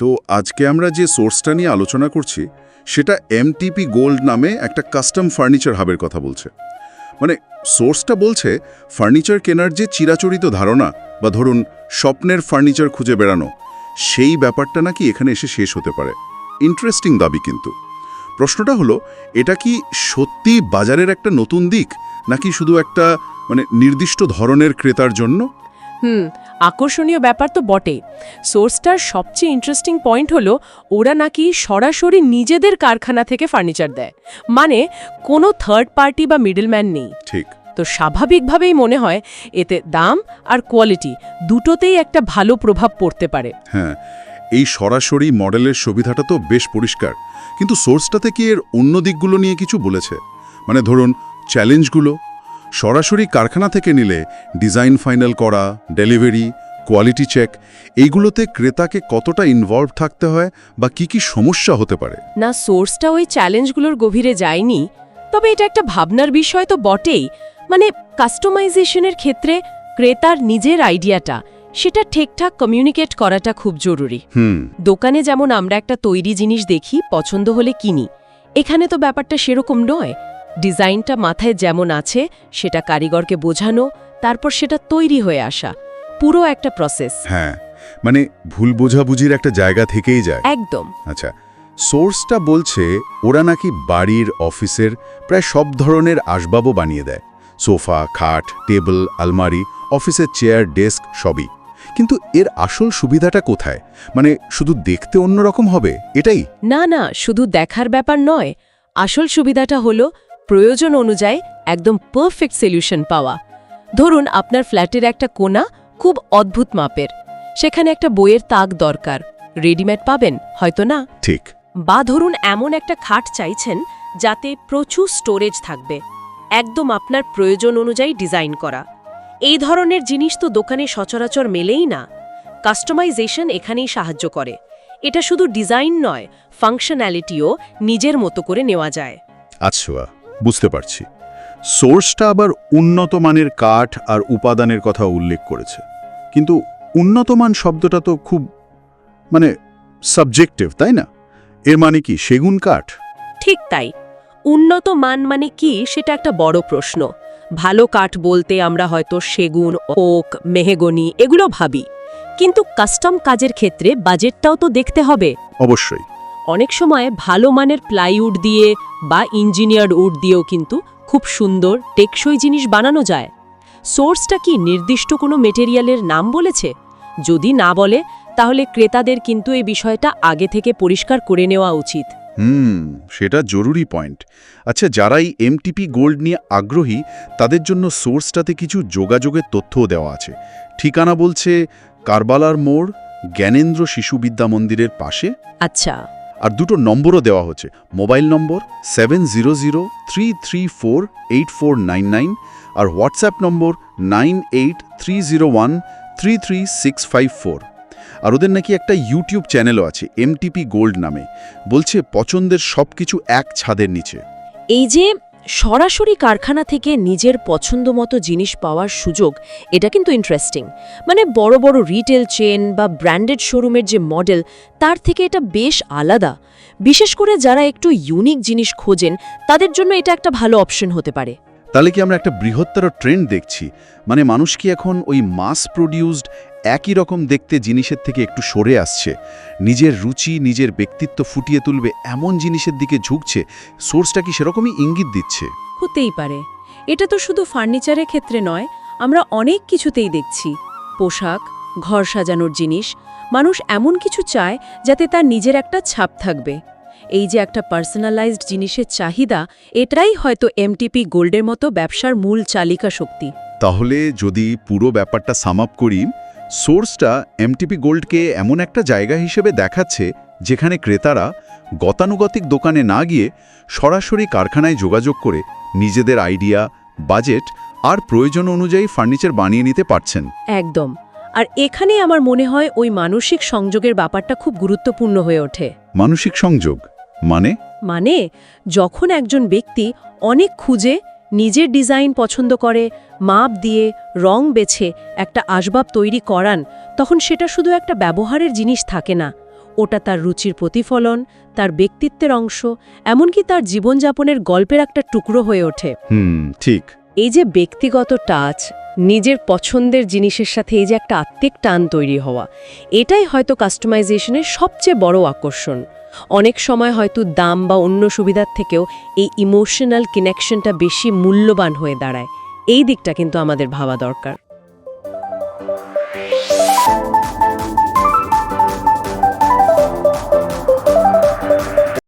তো আজকে আমরা যে সোর্সটা নিয়ে আলোচনা করছি, সেটা এমটিপি গোল্ড নামে একটা কাস্টম ফার্নিচার হাবের কথা বলছে। মানে সোর্সটা বলছে, ফার্নিচার কেনার যে চিরাচরিত ধারণা বা ধরুন স্বপ্নের ফার্নিচার খুঁজে বেড়ানো, সেই ব্যাপারটা নাকি এখানে এসে শেষ হতে পারে। ইন্টারেস্টিং দাবি কিন্তু। প্রশ্নটা হলো, এটা কি সত্যি বাজারের একটা নতুন দিক, নাকি শুধু একটা মানে নির্দিষ্ট ধরনের ক্রেতার জন্য? হুম আকর্ষণীয় ব্যাপার তো বটে সোর্সটার সবচেয়ে ইন্টারেস্টিং পয়েন্ট হলো ওরা নাকি সরাসরি নিজেদের কারখানা থেকে ফার্নিচার দেয়। মানে কোনো থার্ড পার্টি বা মিডলম্যান নেই। ঠিক। তো স্বাভাবিকভাবেই মনে হয় এতে দাম আর কোয়ালিটি দুটোতেই একটা ভালো প্রভাব পড়তে পারে। হ্যাঁ এই সরাসরি মডেলের সুবিধাটা তো বেশ পরিষ্কার। কিন্তু সোর্সটাতে কি এর অন্য দিকগুলো নিয়ে কিছু বলেছে? মানে ধরুন চ্যালেঞ্জগুলো সরাসরি কারখানা থেকে নিলে ডিজাইন ফাইনাল করা ডেলিভারি কোয়ালিটি চেক এইগুলোতে ক্রেতাকে কতটা ইনভলভ থাকতে হয় বা কি কি সমস্যা হতে পারে? না সোর্সটা ওই চ্যালেঞ্জগুলোর গভীরে যায়নি। তবে এটা একটা ভাবনার বিষয় তো বটেই। মানে কাস্টমাইজেশনের ক্ষেত্রে ক্রেতার নিজের আইডিয়াটা সেটা ঠিকঠাক কমিউনিকেট করাটা খুব জরুরি। হুম। দোকানে যেমন আমরা একটা তৈরি জিনিস দেখি পছন্দ হলে কিনি এখানে তো ব্যাপারটা সেরকম নয়। ডিজাইনটা মাথায় যেমন আছে সেটা কারিগরকে বোঝানো তারপর সেটা তৈরি হয়ে আসা। পুরো একটা প্রসেস হ্যাঁ মানে ভুল বোঝাবুঝির একটা জায়গা থেকেই যায়। একদম। আচ্ছা সোর্সটা বলছে ওরা নাকি বাড়ির অফিসের প্রায় সব ধরনের আসবাবও বানিয়ে দেয়। সোফা খাট টেবিল আলমারি অফিসের চেয়ার ডেস্ক সবই। কিন্তু এর আসল সুবিধাটা কোথায়? মানে শুধু দেখতে অন্যরকম হবে? এটাই? না না শুধু দেখার ব্যাপার নয়। আসল সুবিধাটা হলো প্রয়োজন অনুযায়ী একদম পারফেক্ট সলিউশন পাওয়া। ধরুন আপনার ফ্ল্যাটের একটা কোনা খুব অদ্ভুত মাপের। সেখানে একটা বইয়ের তাক দরকার। রেডিমেড পাবেন হয়তো না? ঠিক। বা ধরুন এমন একটা খাট চাইছেন যাতে প্রচুর স্টোরেজ থাকবে। একদম আপনার প্রয়োজন অনুযায়ী ডিজাইন করা। এই ধরনের জিনিস তো দোকানে সচরাচর মেলেই না। কাস্টমাইজেশন এখানেই সাহায্য করে। এটা শুধু ডিজাইন নয় ফাংশনালিটিও নিজের মতো করে নেওয়া যায়। আচ্ছা। বুঝতে পারছি। সোর্সটা আবার উন্নত মানের কাঠ আর উপাদানের কথা উল্লেখ করেছে। কিন্তু উন্নত মান শব্দটা তো খুব মানে সাবজেক্টিভ তাই না? এর মানে কি সেগুন কাঠ? ঠিক তাই। উন্নত মান মানে কি সেটা একটা বড় প্রশ্ন। ভালো কাঠ বলতে আমরা হয়তো সেগুন ওক মেহেগনি এগুলো ভাবি। কিন্তু কাস্টম কাজের ক্ষেত্রে বাজেটটাও তো দেখতে হবে। অবশ্যই। অনেক সময় ভালো মানের প্লাইউড দিয়ে বা ইঞ্জিনিয়ার্ড উড দিয়েও কিন্তু খুব সুন্দর টেকসই জিনিস বানানো যায়। সোর্সটা কি নির্দিষ্ট কোনো মেটেরিয়ালের নাম বলেছে? যদি না বলে তাহলে ক্রেতাদের কিন্তু এই বিষয়টা আগে থেকে পরিষ্কার করে নেওয়া উচিত। হুম সেটা জরুরি পয়েন্ট। আচ্ছা যারা এই এমটিপি গোল্ড নিয়ে আগ্রহী তাদের জন্য সোর্সটাতে কিছু যোগাযোগের তথ্যও দেওয়া আছে। ঠিকানা বলছে কারবালার মোড় জ্ঞানেন্দ্র শিশু বিদ্যা মন্দিরের পাশে। আচ্ছা। আর দুটো নম্বরও দেওয়া হচ্ছে। Mobile number seven zero zero three three four eight four nine nine আর WhatsApp number nine eight three zero one three three six five four. আর ওদের নাকি একটা ইউটিউব চ্যানেলও আছে এমটিপি গোল্ড নামে। বলছে পছন্দের সব কিছু এক ছাদের নিচে। এই যে সরাসরি কারখানা থেকে নিজের পছন্দ মতো জিনিস পাওয়ার সুযোগ, এটা কিন্তু ইন্টারেস্টিং মানে বড় বড় রিটেল চেন বা ব্র্যান্ডেড শোরুমের যে মডেল তার থেকে এটা বেশ আলাদা। বিশেষ করে যারা একটু ইউনিক জিনিস খোঁজেন, তাদের জন্য এটা একটা ভালো অপশন হতে পারে। তাহলে কি আমরা একটা বৃহত্তর ট্রেন্ড দেখছি? মানে মানুষ কি এখন ওই মাস প্রডিউসড একই রকম দেখতে জিনিসের থেকে একটু সরে আসছে। নিজের রুচি নিজের ব্যক্তিত্ব ফুটিয়ে তুলবে এমন জিনিসের দিকে ঝুঁকছে সোর্সটা কি সেরকমই ইঙ্গিত দিচ্ছে? হতেই পারে। এটা তো শুধু ফার্নিচারের ক্ষেত্রে নয় আমরা অনেক কিছুতেই দেখছি। পোশাক ঘর সাজানোর জিনিস মানুষ এমন কিছু চায় যাতে তার নিজের একটা ছাপ থাকবে। এই যে একটা পার্সোনালাইজড জিনিসের চাহিদা এটাই হয়তো এমটিপি গোল্ডের মতো ব্যবসার মূল চালিকা শক্তি। তাহলে যদি পুরো ব্যাপারটা সাম আপ করি সোর্সটা এমটিপি গোল্ডকে এমন একটা জায়গা হিসেবে দেখাচ্ছে যেখানে ক্রেতারা গতানুগতিক দোকানে না গিয়ে সরাসরি কারখানায় যোগাযোগ করে নিজেদের আইডিয়া বাজেট আর প্রয়োজন অনুযায়ী ফার্নিচার বানিয়ে নিতে পারছেন। একদম। আর এখানে আমার মনে হয় ওই মানসিক সংযোগের ব্যাপারটা খুব গুরুত্বপূর্ণ হয়ে ওঠে। মানসিক সংযোগ? মানে? মানে যখন একজন ব্যক্তি অনেক খুঁজে নিজের ডিজাইন পছন্দ করে মাপ দিয়ে রং বেছে একটা আসবাব তৈরি করান তখন সেটা শুধু একটা ব্যবহারের জিনিস থাকে না। ওটা তার রুচির প্রতিফলন তার ব্যক্তিত্বের অংশ এমনকি তার জীবনযাপনের গল্পের একটা টুকরো হয়ে ওঠে। হুম ঠিক। এই যে ব্যক্তিগত টাচ নিজের পছন্দের জিনিসের সাথে এই যে একটা আত্মিক টান তৈরি হওয়া এটাই হয়তো কাস্টমাইজেশনের সবচেয়ে বড় আকর্ষণ। অনেক সময় হয়তো দাম বা অন্য সুবিধার থেকেও এই ইমোশনাল কানেকশনটা বেশি মূল্যবান হয়ে দাঁড়ায়। এই দিকটা কিন্তু আমাদের ভাবা দরকার।